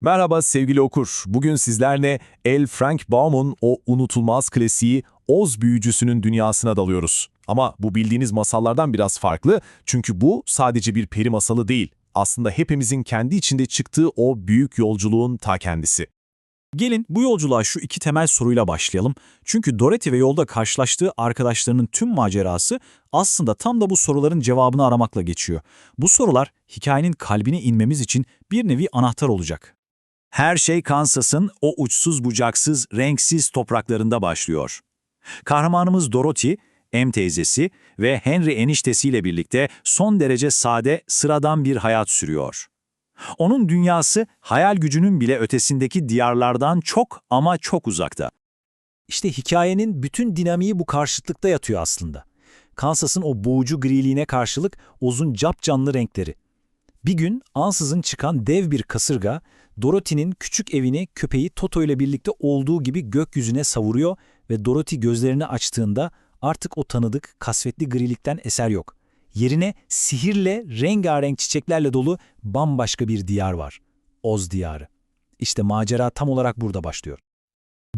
Merhaba sevgili okur. Bugün sizlerle L. Frank Baum'un o unutulmaz klasiği Oz büyücüsünün dünyasına dalıyoruz. Ama bu bildiğiniz masallardan biraz farklı çünkü bu sadece bir peri masalı değil. Aslında hepimizin kendi içinde çıktığı o büyük yolculuğun ta kendisi. Gelin bu yolculuğa şu iki temel soruyla başlayalım. Çünkü Dorothy ve yolda karşılaştığı arkadaşlarının tüm macerası aslında tam da bu soruların cevabını aramakla geçiyor. Bu sorular hikayenin kalbine inmemiz için bir nevi anahtar olacak. Her şey Kansas'ın o uçsuz bucaksız, renksiz topraklarında başlıyor. Kahramanımız Dorothy, M teyzesi ve Henry eniştesiyle birlikte son derece sade, sıradan bir hayat sürüyor. Onun dünyası hayal gücünün bile ötesindeki diyarlardan çok ama çok uzakta. İşte hikayenin bütün dinamiği bu karşıtlıkta yatıyor aslında. Kansas'ın o boğucu griliğine karşılık uzun capcanlı renkleri. Bir gün ansızın çıkan dev bir kasırga, Dorothy'nin küçük evini köpeği Toto ile birlikte olduğu gibi gökyüzüne savuruyor ve Dorothy gözlerini açtığında artık o tanıdık kasvetli grilikten eser yok. Yerine sihirle, rengarenk çiçeklerle dolu bambaşka bir diyar var. Oz diyarı. İşte macera tam olarak burada başlıyor.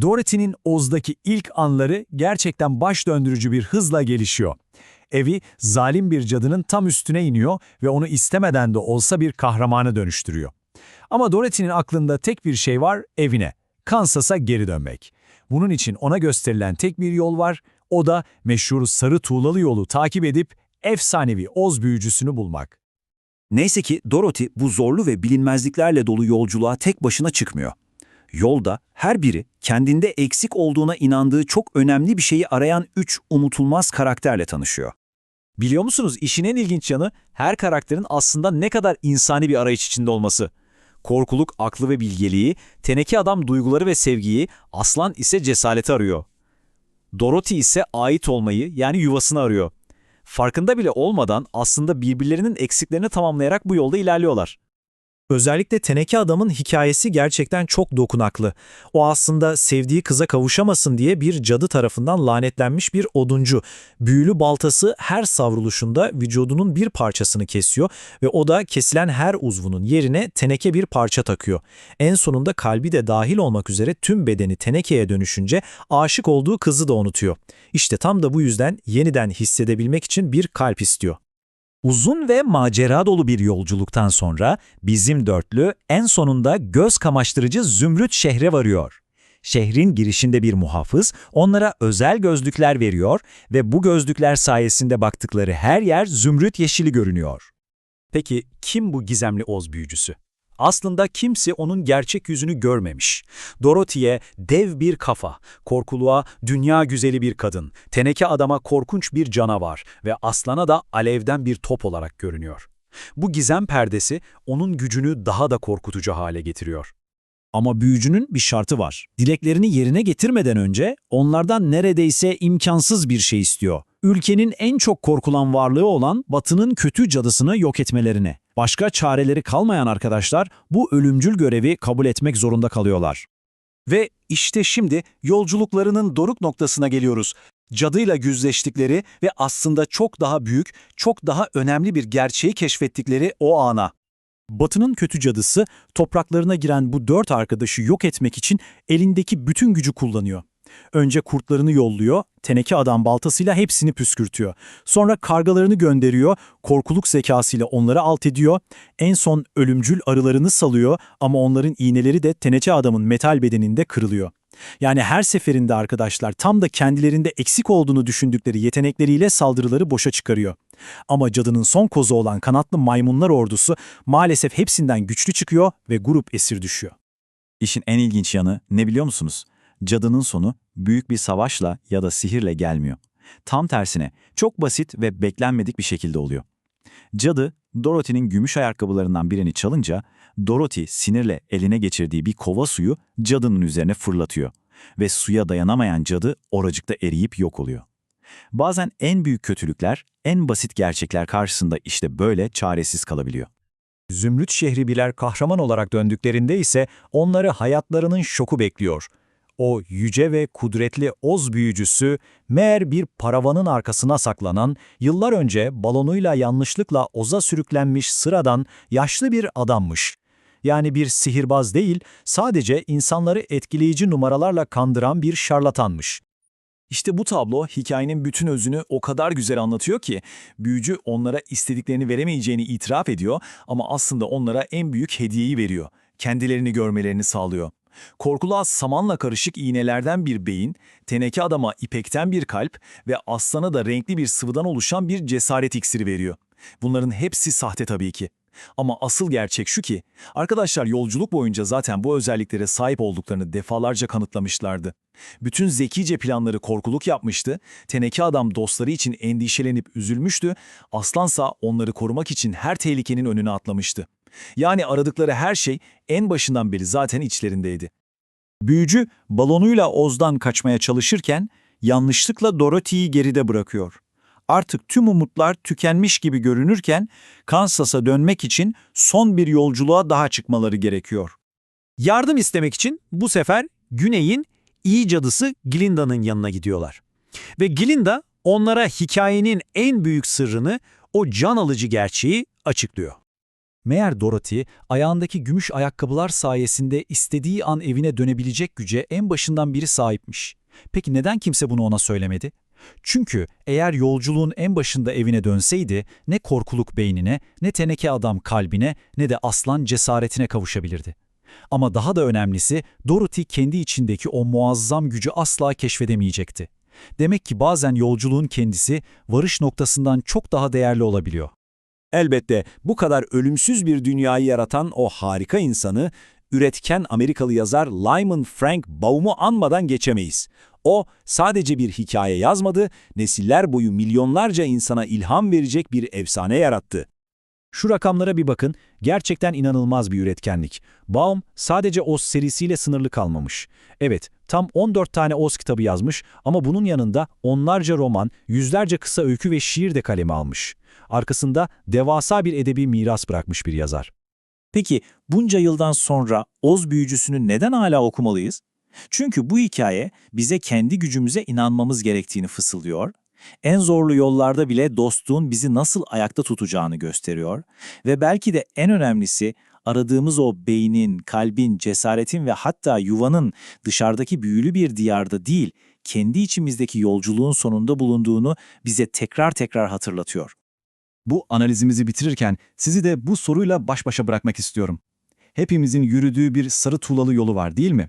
Dorothy'nin Oz'daki ilk anları gerçekten baş döndürücü bir hızla gelişiyor. Evi zalim bir cadının tam üstüne iniyor ve onu istemeden de olsa bir kahramana dönüştürüyor. Ama Dorothy'nin aklında tek bir şey var, evine. Kansas'a geri dönmek. Bunun için ona gösterilen tek bir yol var, o da meşhur sarı tuğlalı yolu takip edip efsanevi Oz büyücüsünü bulmak. Neyse ki Dorothy bu zorlu ve bilinmezliklerle dolu yolculuğa tek başına çıkmıyor. Yolda her biri kendinde eksik olduğuna inandığı çok önemli bir şeyi arayan üç unutulmaz karakterle tanışıyor. Biliyor musunuz işin en ilginç yanı her karakterin aslında ne kadar insani bir arayış içinde olması. Korkuluk aklı ve bilgeliği, teneke adam duyguları ve sevgiyi, aslan ise cesareti arıyor. Dorothy ise ait olmayı yani yuvasını arıyor. Farkında bile olmadan aslında birbirlerinin eksiklerini tamamlayarak bu yolda ilerliyorlar. Özellikle teneke adamın hikayesi gerçekten çok dokunaklı. O aslında sevdiği kıza kavuşamasın diye bir cadı tarafından lanetlenmiş bir oduncu. Büyülü baltası her savruluşunda vücudunun bir parçasını kesiyor ve o da kesilen her uzvunun yerine teneke bir parça takıyor. En sonunda kalbi de dahil olmak üzere tüm bedeni tenekeye dönüşünce aşık olduğu kızı da unutuyor. İşte tam da bu yüzden yeniden hissedebilmek için bir kalp istiyor. Uzun ve macera dolu bir yolculuktan sonra bizim dörtlü en sonunda göz kamaştırıcı Zümrüt şehre varıyor. Şehrin girişinde bir muhafız onlara özel gözlükler veriyor ve bu gözlükler sayesinde baktıkları her yer zümrüt yeşili görünüyor. Peki kim bu gizemli Oz büyücüsü? Aslında kimse onun gerçek yüzünü görmemiş. Dorothy'ye dev bir kafa, korkuluğa dünya güzeli bir kadın, teneke adama korkunç bir canavar ve aslana da alevden bir top olarak görünüyor. Bu gizem perdesi onun gücünü daha da korkutucu hale getiriyor. Ama büyücünün bir şartı var. Dileklerini yerine getirmeden önce onlardan neredeyse imkansız bir şey istiyor. Ülkenin en çok korkulan varlığı olan Batı'nın kötü cadısını yok etmelerini. Başka çareleri kalmayan arkadaşlar bu ölümcül görevi kabul etmek zorunda kalıyorlar. Ve işte şimdi yolculuklarının doruk noktasına geliyoruz. Cadıyla yüzleştikleri ve aslında çok daha büyük, çok daha önemli bir gerçeği keşfettikleri o ana. Batı'nın kötü cadısı topraklarına giren bu dört arkadaşı yok etmek için elindeki bütün gücü kullanıyor. Önce kurtlarını yolluyor, teneke adam baltasıyla hepsini püskürtüyor. Sonra kargalarını gönderiyor, korkuluk zekasıyla onları alt ediyor. En son ölümcül arılarını salıyor ama onların iğneleri de teneke adamın metal bedeninde kırılıyor. Yani her seferinde arkadaşlar tam da kendilerinde eksik olduğunu düşündükleri yetenekleriyle saldırıları boşa çıkarıyor. Ama cadının son kozu olan kanatlı maymunlar ordusu maalesef hepsinden güçlü çıkıyor ve grup esir düşüyor. İşin en ilginç yanı ne biliyor musunuz? Cadının sonu büyük bir savaşla ya da sihirle gelmiyor. Tam tersine çok basit ve beklenmedik bir şekilde oluyor. Cadı, Dorothy'nin gümüş ayakkabılarından birini çalınca, Dorothy sinirle eline geçirdiği bir kova suyu cadının üzerine fırlatıyor. Ve suya dayanamayan cadı oracıkta eriyip yok oluyor. Bazen en büyük kötülükler, en basit gerçekler karşısında işte böyle çaresiz kalabiliyor. Zümrüt şehri birer kahraman olarak döndüklerinde ise onları hayatlarının şoku bekliyor. O yüce ve kudretli Oz büyücüsü meğer bir paravanın arkasına saklanan, yıllar önce balonuyla yanlışlıkla Oz'a sürüklenmiş sıradan yaşlı bir adammış. Yani bir sihirbaz değil, sadece insanları etkileyici numaralarla kandıran bir şarlatanmış. İşte bu tablo hikayenin bütün özünü o kadar güzel anlatıyor ki büyücü onlara istediklerini veremeyeceğini itiraf ediyor ama aslında onlara en büyük hediyeyi veriyor. Kendilerini görmelerini sağlıyor. Korkuluğa samanla karışık iğnelerden bir beyin, teneke adama ipekten bir kalp ve aslana da renkli bir sıvıdan oluşan bir cesaret iksiri veriyor. Bunların hepsi sahte tabii ki. Ama asıl gerçek şu ki, arkadaşlar yolculuk boyunca zaten bu özelliklere sahip olduklarını defalarca kanıtlamışlardı. Bütün zekice planları korkuluk yapmıştı, teneke adam dostları için endişelenip üzülmüştü, aslansa onları korumak için her tehlikenin önüne atlamıştı. Yani aradıkları her şey en başından beri zaten içlerindeydi. Büyücü balonuyla Oz'dan kaçmaya çalışırken yanlışlıkla Dorothy'yi geride bırakıyor. Artık tüm umutlar tükenmiş gibi görünürken Kansas'a dönmek için son bir yolculuğa daha çıkmaları gerekiyor. Yardım istemek için bu sefer Güney'in iyi cadısı Glinda'nın yanına gidiyorlar. Ve Glinda onlara hikayenin en büyük sırrını, o can alıcı gerçeği açıklıyor. Meğer Dorothy, ayağındaki gümüş ayakkabılar sayesinde istediği an evine dönebilecek güce en başından biri sahipmiş. Peki neden kimse bunu ona söylemedi? Çünkü eğer yolculuğun en başında evine dönseydi, ne korkuluk beynine, ne teneke adam kalbine, ne de aslan cesaretine kavuşabilirdi. Ama daha da önemlisi, Dorothy kendi içindeki o muazzam gücü asla keşfedemeyecekti. Demek ki bazen yolculuğun kendisi varış noktasından çok daha değerli olabiliyor. Elbette bu kadar ölümsüz bir dünyayı yaratan o harika insanı, üretken Amerikalı yazar Lyman Frank Baum'u anmadan geçemeyiz. O sadece bir hikaye yazmadı, nesiller boyu milyonlarca insana ilham verecek bir efsane yarattı. Şu rakamlara bir bakın, gerçekten inanılmaz bir üretkenlik. Baum sadece Oz serisiyle sınırlı kalmamış. Evet, tam 14 tane Oz kitabı yazmış ama bunun yanında onlarca roman, yüzlerce kısa öykü ve şiir de kaleme almış. Arkasında devasa bir edebi miras bırakmış bir yazar. Peki bunca yıldan sonra Oz büyücüsünü neden hala okumalıyız? Çünkü bu hikaye bize kendi gücümüze inanmamız gerektiğini fısıldıyor, en zorlu yollarda bile dostluğun bizi nasıl ayakta tutacağını gösteriyor ve belki de en önemlisi aradığımız o beynin, kalbin, cesaretin ve hatta yuvanın dışarıdaki büyülü bir diyarda değil, kendi içimizdeki yolculuğun sonunda bulunduğunu bize tekrar tekrar hatırlatıyor. Bu analizimizi bitirirken sizi de bu soruyla baş başa bırakmak istiyorum. Hepimizin yürüdüğü bir sarı tuğlalı yolu var değil mi?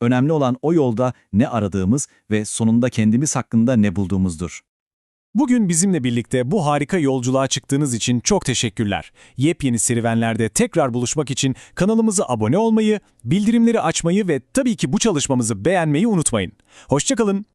Önemli olan o yolda ne aradığımız ve sonunda kendimiz hakkında ne bulduğumuzdur. Bugün bizimle birlikte bu harika yolculuğa çıktığınız için çok teşekkürler. Yepyeni serüvenlerde tekrar buluşmak için kanalımıza abone olmayı, bildirimleri açmayı ve tabii ki bu çalışmamızı beğenmeyi unutmayın. Hoşçakalın.